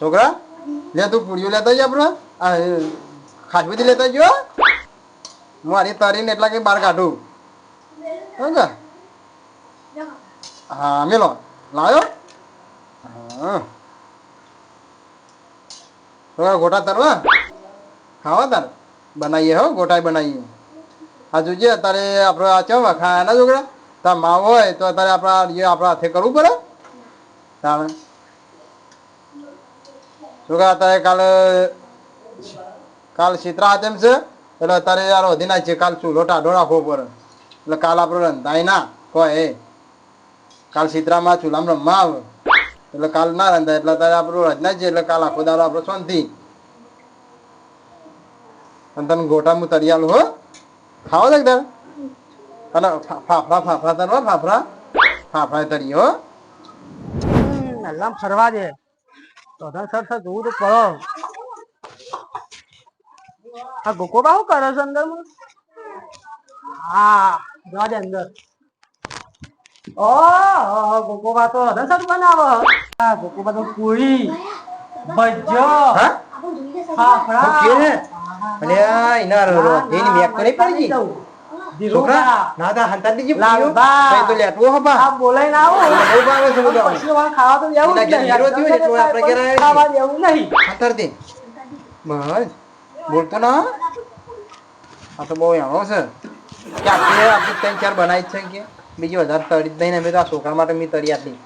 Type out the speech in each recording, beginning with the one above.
છોકરા, લે તું પૂરીઓ લેતા જ આપણે? ખાજબુજી લેતા જો હું. આની તરીને એટલા કઈ બહાર કાઢું. સમજ હા, મેલો. લાવ્યો? હા. છોકરા ગોટા તરવા ખાવા તાર? બનાવીએ, હો ગોટા બનાવીએ. આ જોજે, અત્યારે આપણે આ ચમ ખાના છોકરા? તાર માવ હોય તો અત્યારે આપણા આપણા હાથે કરવું પડે. તાણે છોકરા અત્યારે કાલે કાલ શીતળા હાથેમ છે? એટલે અત્યારે યાર વધી છે કાલ શું લોટા ડોળા ખો પર એટલે કાલ આપણે રંધાય ના, કહો એ કાલ શીતળામાં ચૂલામાં રમવા આવે. એટલે કાલ ના રંધાય એટલે અત્યારે આપણું રજના છે એટલે કાલ આખો દાડો આપણો શાંતિ. અને તને ગોટા હું તરિયાલું હો. ખાવો છે તારે? અને ફાફડા ફાફડા તરવા ફાફડા. ફાફડા તરી હો. ફરવા દે. તો સર સર જોવું તો પડો. આ ગોકોબા શું કરો છો અંદર હા જવા દે અંદર. ઓ ગોકોબા તો ધન સર બનાવો. ગોકો ગોકોબા તો પૂરી. ભજો હા? ફાફડા. ઓકે અલે આ એના મેક કરી પડી ગઈ? છોકરા ના તા હંતા દીજી લાલબા. કઈ તો લેટવો હપા આ બોલાય ના આવો બહુ ભાવે છે બધું પછી વાર ખાવા તો દેવું જ ઘેર નહીં જીરો થયું એટલે આપણે ઘેર. ખાવા દેવું નહીં અંતર દે બસ બોલતો ના આ તો બહુ એવો છે કે આપણે આપણે ત્રણ ચાર બનાવી જ છે કે બીજી વધારે તળી જ નહીં ને અમે તો આ છોકરા માટે મેં તળી આપી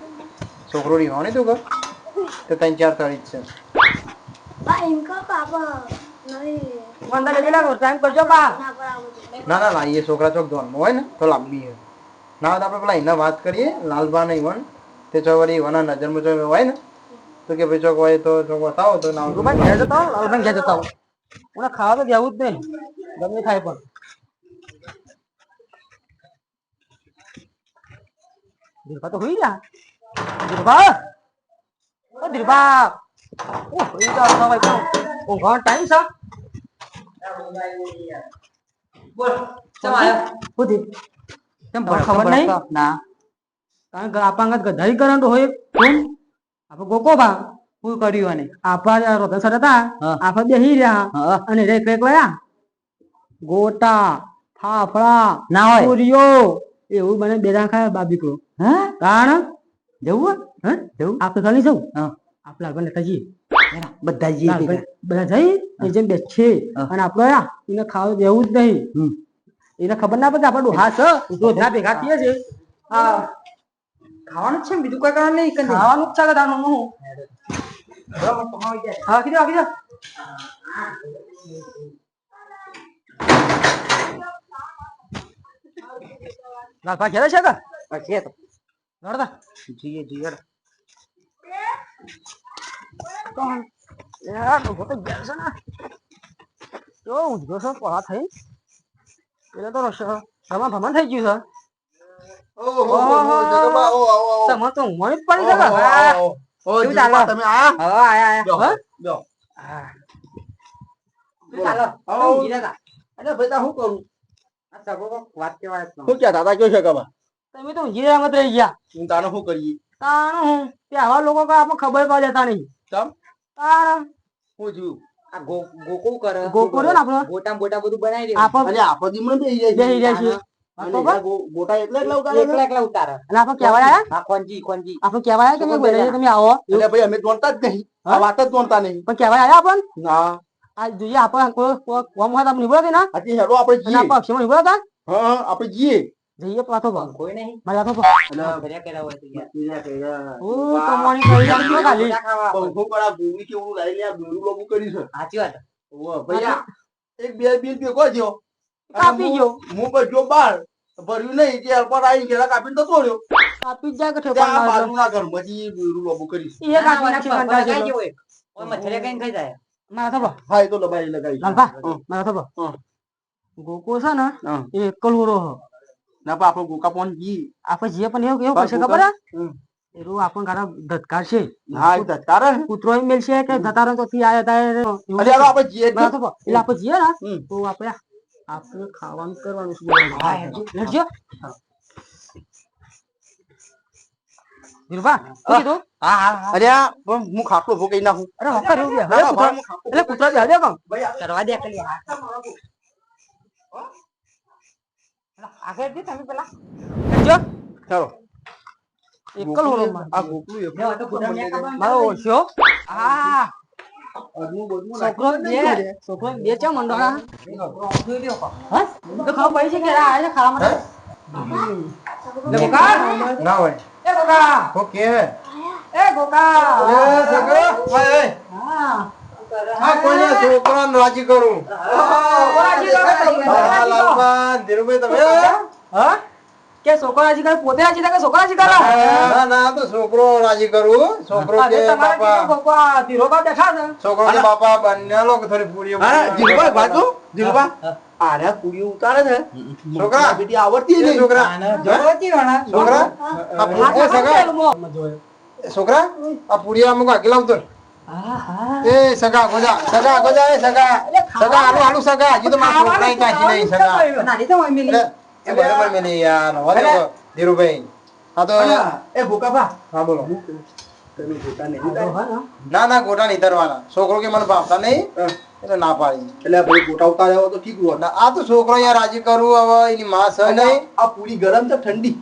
છોકરો રહ્યો ને તું કર તો ત્રણ ચાર તળી જ છે apa apa? Nari, મંદા ટાઈમ કરજો બા aku? ના ના, એ છોકરા ચોક ધોનમાં હોય ને, તો લાંબી હોય ના તો આપણે પેલા એને વાત કરીએ લાલબા નહીં વણ તે ચોક વળી ઈવનના નજરમાં જો હોય ને, તો કે ભાઈ ચોક હોય તો ચોક બતાવો, તો ના ભાઈ ઘેર જતા લાલભાઈ ઘેર જતા હો ખાવા તો જવું જ નહીં, ગમે ખાય પણ. ધીરભા તો હોઈ ગયા. ધીરભા ઓ ધીરભા ઓ હોઈ ગયા ભાઈ ઓ ઊંઘવાનો ટાઈમ છે. બોલ ચમ આયો? હું ધીર ખબર નહીં? ના. કારણ કે આપણા ગધાઈ કરંટ હોય કોણ? આપણે ગોકોબા શું કર્યું અને આપણા રોધન સર હતા. બેહી રહ્યા. અને ગોટા ફાફડા ના હોય. પૂરીઓ એવું બને બે દાણા બાબી બાબીકડો હા? કારણ? જવું હે. જવું. આપણે ખાલી જવું હા. આપણે લેતા જઈએ. બધા જઈએ બધા જઈ એ જેમ બે છે. અને આપણે એને ખાવા જેવું જ નહીં. એને ખબર ના પડે આપડે ડોહા છે ભેગા થઈએ છે. હા. ખાવાનું છે બીજું કોઈ કારણ નહીં ખાવાનું જ છે કે હું હા કીધું કીધું. લાલભાઈ ઘેરે છે કે? જઈએ યાર લોકો તો ઘેર છે ને જો ઊંઘો છે પહા થઈ પેલા તો રમા ભમણ થઈ ગયું છે તમે તો ઊંઘવાની જ પડી કે? ચાલે? તમે આયા હવે આયા હા? ચાલો અરે ભાઈ શું કરું વાત કેવાય શું ક્યાં દાદા કયો છે કબા તમે તો ઊંઘી રહ્યા મત રહી ગયા હું તાનો શું કરીએ તાણ હું આવા લોકો કે આપણે ખબર પડે દેતા નહીં ચમ તાણ હું જોયું. આ ગો ગોકું કરે. ગોકું ને આપણો? ગોટા બોટા બધું બનાવી દે આપણે અરે આપો દીમણે બેહી જાય બેહી જાય ગોટા એટલે એટલે ઉતારે છે. એકલા એકલા ઉતારે. અને આપણે કહેવાય આયા? હા કોનજી કોનજી આપણે કહેવાય કે તમે આવો. એટલે ભાઈ અમે જોણતા જ નહીં. આ વાત જ જોણતા નહીં. પણ કહેવાય આયા આપણને ના. આ જોઈએ આપણે કોઈ કોમ હોય આપણે ના? હેડો આપણે જઈએ. આપણે અક્ષરમાં જઈએ પાછો ભાગ કોઈ નહીં. મારે તો ઘરે કર્યા હોય તો યાર. ઓ કમાણી કરી રાખજો ખાલી? બહુ પર ભૂમિ કે હું લઈ લે આ દોરું લોબુ કર્યું છે સાચી વાત. ઓ ભૈયા એક બે બિલ બે કો જો કાપી ગયો. હું બચ્યો બાર ભર્યું નહીં કે પર આઈ ઘેરા કાપીને તો તોડ્યો. કાપી જ જાય કે ત્યાં બારું ના ઘર મજી દોરું લોબુ કરી છે. એ કાપી નાખી ના, જેટલો. જેવો ઓય મચ્છરે કઈ ખાઈ જાય? મારા થપડો હા એ તો લબાઈ લગાવી લાલભા મારા થપડો ગોકો છે ને. એ કલુરો હ. ના પણ આપણે ગોકા પોન જઈએ આપણે જે પણ એવું એવું હા, કરશે ખબર? એરો આપણ એરું ધતકાર છે. હા ધતકાર કૂતરો એમ મેલશે કે જતા તો થી આયા તા અરે આપણે જ એટલે આપણે જઈએ ને? તો આપણે આપણે ખાવાનું કરવાનું છે. હા, લેજો હેડજો ધીરુભા શું હા. હા હા અરે હું ખાટલો ઊભો નાખું અરે હક્કા રહ્યું બે. ના, હવે ભાઈ, કૂતરા હું ખાટલો એટલે કૂતરા બે હડ્યા કામ કરવા દે કલી હા આગળ જઈ તમે પેલા. જો. ચાલો. એકલ હોલો આ ગોકળું એકલું જો, તો કૂતરા ને મારો ઓછો. હા. અડધું બધું છોકરો બે છોકરો બે ચા મંડોળા જોઈ લ્યો કો. હા? તો ખબર પડી છે કે આ આવે ખાવા માટે. લે ગોકા ના હોય. એ ગોકા ઓકે એ ગોકા એ છોકરો. હા કોઈને છોકરાને રાજી કરું. હા, લાલબા, ધીરુભાઈ તમે? હા? કે છોકરાજી કરે? પોતે રાજી થાય કે છોકરાજી કરે? ના ના તો છોકરો રાજી કરું. છોકરો કે આજે બાપા. ધીરોબા બેઠા છે. છોકરો કે બાપા બંને લોકો થોડી પૂરીઓ હા જીલુભા બાજુ જીલુભા આરે કુડીઓ ઉતારે છે. છોકરા. બેટી આવડતી નહીં. છોકરા. છોકરા. આ પૂ- સગા છોકરા. આ પૂરી અમુક આગી લાવતો એ સગા ગોજા સગા ગોજા એ સગા. સગા આલુ આલુ સગા હજી તો મારા છોકરા કાચી નહીં સગા? નાની તો હોય મિલી. એ બરાબર મેલી યાર હવે તો ધીરુભાઈ. આ તો એ ભૂકાભા હા બોલો. તમે જોતા નહીં ના ના ગોટા નહીં ધરવાના છોકરો કે મને ભાવતા નહીં? એટલે ના પાડી. એટલે ભાઈ ગોટા ઉતાર્યા હોય તો ઠીક હોત. આ તો છોકરો યાર રાજી કરું હવે એની માં સહ નહીં? આ પૂરી ગરમ છે ઠંડી.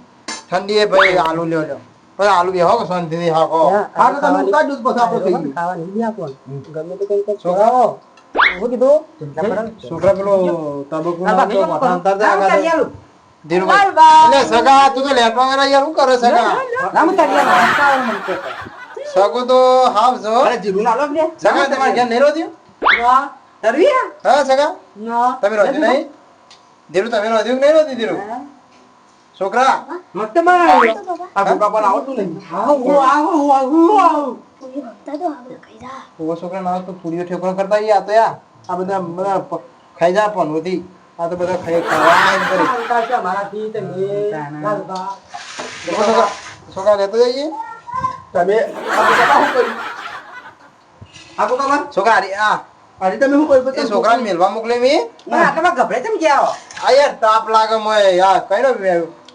ઠંડી એ ભાઈ આલુ લ્યો લ્યો. પછી આલુ બે હો શાંતિથી હાકો. હા તો તમે ઉતારજો તો પછી આપણે ખાઈએ. ખાવા નહીં આપો ગમે તો કઈ કઈ છોકરાઓ હું? કીધું છોકરા પેલો તબકુ ના તો એટલે સગા તું તો લેટવા ગયા યાર શું કરે સગા? ના, તારી આલું. કાળ મને કહેતા. સગો તો હાવ છો. અરે જીરું ના લો સગા તમારે ઘેર નહીં રોધ્યું ના. તરવી હા? સગા? ના. તમે રોધ્યું નહીં? ધીરુ તમે રોધ્યું કે નહીં રોધ્યું ધીરુ? છોકરા મસ્ત બનાવ્યો. આ ભૂકાભાને આવતું નહીં. આવો, આવો, આવો, આવો. ખાઈ જા. ઓ છોકરા ના તો પૂરીઓ ઠેકડો કરતા આ તો યા. આ બધા બધા ખાઈ જા પણ હોતી. આ તો બધા ખાઈ ખાવા મારાથી તમે. છોકરા છોકરા લેતો જઈએ? તમે આ ભૂકાભા, છોકરા આ આજે તમે? એ છોકરાને મેલવા મોકલે મે? પણ આટલામાં ગભરાઈ કેમ ગયા હો? આ યાર તાપ લાગે મોય યાર કઈ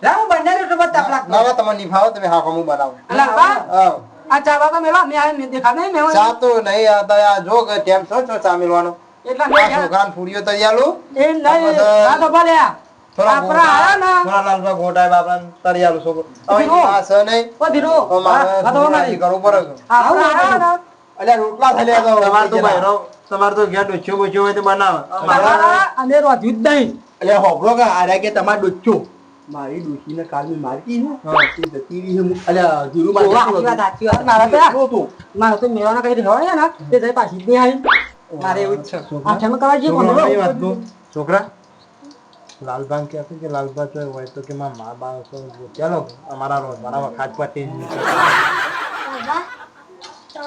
નો લા, હું બંને તાપ લાગતો. ના ના તમને નિભાવો તમે હા હું બનાવો હા આ ચાવા તો મેલા મે આ મેં દેખા નહીં મે ચા તો નહીં आता યાર જો કે ટેમ છો છો ચા મેલવાનો એટલા આ મેં છોકરાને પૂરીઓ એ નહીં આ તો ભલે આ આપણા આયા ના. થોડા લાલબા ગોટા બાપરા તૈયાલું છોકરો હવે આ સ નહીં ઓ ધીરો તો મારે તો રાજી કરવું પડે છે. અલ્યા રોટલા તો તમારે તો બહેરો તમારે તો ઘેર ડોચ્યો બોચ્યો હોય તો બનાવે આપણા અને રોધ્યું જ નહીં એટલે હોભળો કે આર્યા કે તમારે ડોચ્યો મારી ડોશીને કાલ મેં મારતી ને હા. તે જતી રહી હું- અલ્યા જીરું ઓવા, મારતી સાચી વાત, સાચી વાત. મારા તો એકલો તો મેળાના કઈ રહેવાય ને તે જઈ પાછી જ નહીં આવી. મારે એવું જ છે. આ ઠેમ કરવા જઈએ છોકરા, લાલબાગ કે કે લાલબા હોય તો કે મારા મા બાપ તો ચાલો અમારા રોજ મારા પટી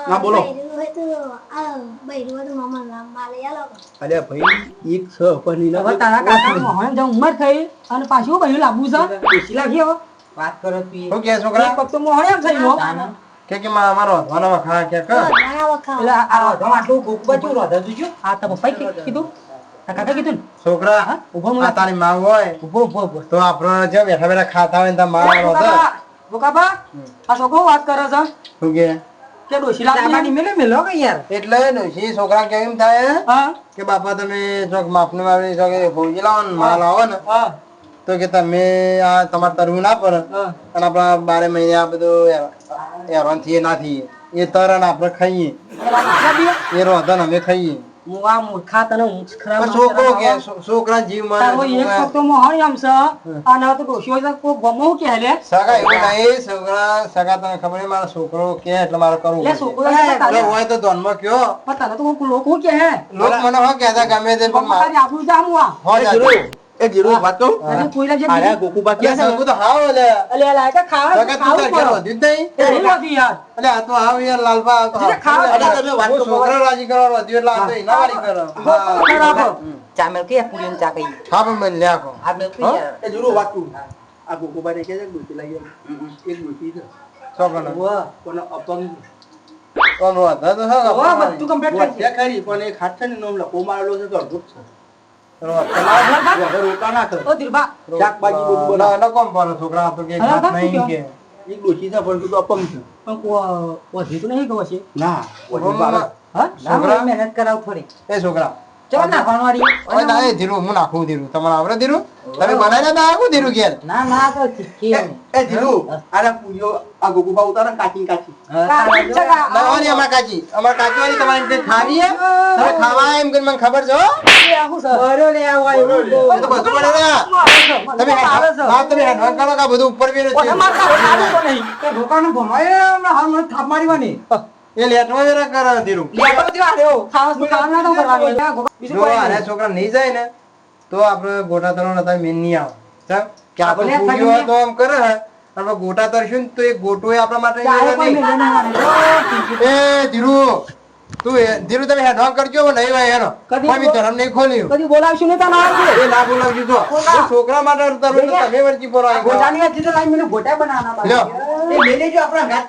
ના, બોલો. બૈરું હોય તો આ બૈરું હોય તો મામા નામ માલે યાર અલ્યા ભાઈ એક છ પણ એના હવે તારા કાકા મોહન જેમ ઉંમર થઈ અને પાછું બહેરું લાવવું છે? ડોશી લાગી હવે. વાત કરો તું શું કે છોકરા? એક તો મોહન એમ થઈ ગયો કે કે મા- મારો વાના વખા કે કે? ઘણા વખત એટલે આ- આ આ આટલું ભૂખ બચ્યું, રોધો જોજો. આ તો પપ્પાએ કીધું કાકા કીધું છોકરા ઊભો આ તારી માં હોય. ઊભો ઊભો ઊભો તો આપણે જે બેઠા બેઠા ખાતા હોય ને તારમાં રોધે. બોકાબા આ છોકરો વાત કરે છે. શું કે? કે ડોશી ચાબાની લાવી મેલો મેલો કે યાર. એટલે ડોશી છોકરા કેમ થાય કે બાપા તમે ચોક માપને ચોક ફોજી લાવો ને માલ આવો ને. તો કે તમે આ તમારે તરવું ના પડે. અને આપણા બારે મહિને આ બધું હેરાન થઈએ ના થઈએ. એ તરણ આપણે ખાઈએ. એ રોધન અમે ખાઈએ. તને છોકરો કે છોકરા જીવ એક તો એમ છે તો તો કે સગા એવું નહીં છોકરા સગા તને ખબર નહીં મારો છોકરો કે એટલે મારે કરવું એટલે છોકરો એટલે હોય તો ધોનમાં કયો. પણ તને તો લોકો કે હે? લોક મને હો કહેતા ગમે તે પણ મારે આપણું જામ હો એ જાતું. જીરું, એ જીરું વાત કહું અને કોઈના જે આર્યા ગોકુબા છે? સગું તો હાવ એટલે અલે લાયકા ખાવા તું ઘેર વધ્યું જ નહીં? એ નહીં હોતી યાર. એટલે આ તો હાવ યાર લાલબા આ તો ખાવા-. એટલે તમે વાત તો છોકરા રાજી કરવાનો વધ્યું એટલે આ તો એના વાળી કરો. ચા મેલ કે પૂરીને ચા કહીએ. હા પણ મને લ્યા કહો. આ મેલ કે. એ જીરું વાત કહું આ ગોકુબાને કહે છે કે ડોશી લઈ આવો. એક ડોશી છે. છોકરાને. પણ અપંગ કોણ રોધે તો હા, બધું કમ્પ્લીટ કરી છે પણ એક હાથ છે ને એનો લકો મારેલો છે તો અડધો છે. છોકરા તો કે નહીં? કે. એક ડોશી પણ તો અપંગ છે. પણ કો- તો નહીં કહો છે ના ઓછી બાળક. હા? મહેનત કરાવ ફરી. એ છોકરા ઓય ના એ હું નાખું ધીરું. તમારે આવડે ધીરું? તમે બનાવીને ના આવું ધીરું ઘેર ના ના તો શીખીએ એ એ ધીરુ આને પૂરીઓ આ ગોગુબા ઉતારે કાચી. કાચી લાવવાની અમાર કાચી. અમાર કાચી વાળી તમારી રીતે ખાવી હે? તમે ખાવા એમ કરીને મને ખબર છે બરો લે આવો એવું તો બધું પડે ને તમે હા તમે હેડવાન કરો કે આ બધું ઉપર બી નથી. ભોકાનું ભમાય હમણાં થાપ એ લેટવા જરા કરે ધીરું. લેટો બધી વાળ્યો ખાવાનું કામ ના તો કરવાનું. બીજું કોઈ આને છોકરા નહીં જાય ને તો આપણે ગોટા તરવાનો તમે મેન નહીં આવે. ચાલ કે આપણે આપણે તો આમ કરે હે આપણે ગોટા તરશું ને તો એ ગોટો એ આપણા માટે ચાલે કોઈ નહીં. મેલે ના મારે. એ ધીરુ તું ધીરુ તમે હેડવાન કરજો નહીં હોય એનો. કદી ધરમ નહીં ખોલ્યું. કદી બોલાવશું નહીં તને એ ના બોલાવજો તો. છોકરા માટે તરું તમે વળગી પડો ગોટાની વાત છે તો લાઈ મને ગોટા બનાવવાના લ્યો. એ લઈ લેજો આપણા ઘાટ.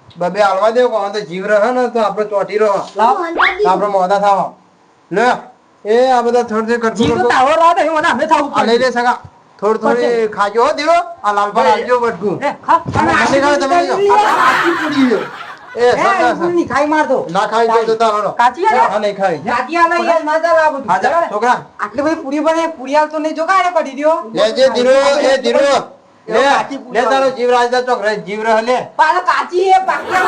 લે લે લે લે નહીં લાવો લાવો લાવો લાવો. બબે હાલવા દેવો કોણ તો જીવ રહે ને તો આપણે ચોટી રહો આપણે મોડા થાવા લે એ આ બધા થોડું થોડું જીવ તો તાવો રહો તો મને અમે થાવું પડે. લે સગા થોડું થોડી ખાજો દેવો આ લાલભાઈ આવજો બટકું લે, ખા. તમે. આખી પૂરી છે. એ. ની ખાઈ મારતો. ના ખાઈ તો જતા રહો કાચી આલે? હા નહીં જાતી આ લઈ યાર, હા જા, છોકરા આટલે ભાઈ પૂરી બને પૂરી હાલ તો નહીં જો પડી કરી દ્યો. લેજે ધીરો એ ધીરો લે તારો જીવ રાજદા ચોક જીવ રહ લે પાછો કાચી હે, પાકી.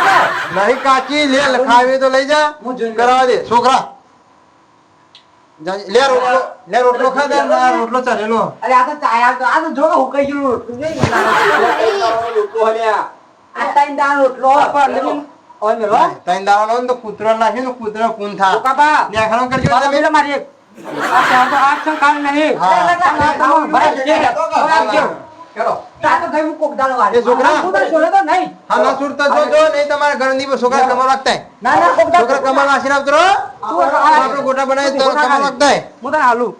નહીં કાચી લે ખાવી તો લઈ જા કરાવવા દે છોકરા લે રોટલો લે રોટલો ખા દે ને રોટલો ચડેલો અરે આ તો ચાય તો આ તો જો હુકાઈ ગયેલું રોટલું છે. લોકો હલ્યા. આ ત્રણ દાણ રોટલો. ઓય મેલો. તૈન દાવાનો ને તો કૂતરો નાખ્યો ને કૂતરો પૂન થા કાકા, ને ખરો કરજો તમે મારી એક. આ તો છે, નહીં. હા. ચાલો. કોક દાડો વાળે. છોકરા. હું તો છોડે તો નહીં. હા ના સુરતા જો જો નહીં તમારા ઘર છોકરા કમર રાખતા ના ના કોક દાડો. છોકરા કમર નાખીને આવતો રહો. ગોટા બનાવી તો કમર રાખતા હું તને હાલું.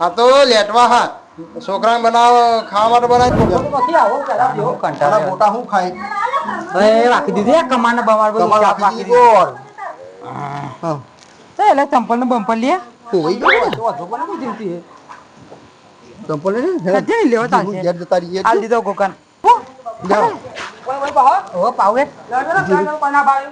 આ તો લેટવા હા છોકરા બનાવ ખાવા માટે બનાવી. તારા મોટા હું ખાય એ રાખી દીધી કમાને બમાર બધું રાખી રાખી દીધી દીધી. તો એટલે ચંપલ ને બંપલ લે ગયો તો ચિંતી છે. ચંપલ લઈ લે. સજ્જે નહીં લેવો ચાલશે. ઘેર જતા રહીએ. જાઓ. ઓય, ઓય, બહાર. ઓ પાવે કોના ભાઈ?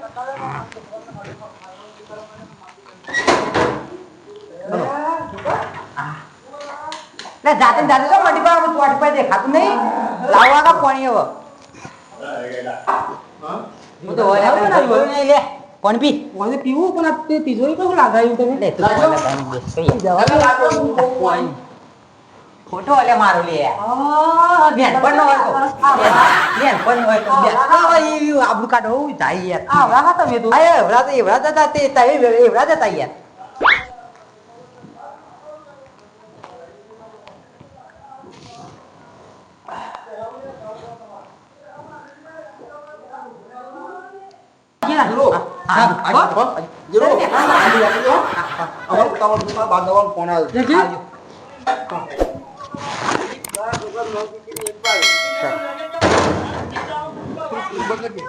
લે જાતે ને જાતે તો મટી પર ચોટ પર દેખાતું નહીં લાવવા કા પાણી હવે હું તો હોય લાવો ને, લે પાણી પી ઓને પીવું પણ આ તે તિજોરી તો શું લાગાયું તમે? લે તું ચાલે તારી બેસ કઈ ફોટો અલે મારો લે બેન પણ હોય તો. બેન પણ હોય તો. બેન આ ઈ આબુ જાય યાર. આવડા હા તમે તો. આ એવડા તો એવડા જતા તે એવડા જતા યાર. જીરો. હા, આ જીરો. જીરો. આ જીરો. અમારે 今天是。什个鸡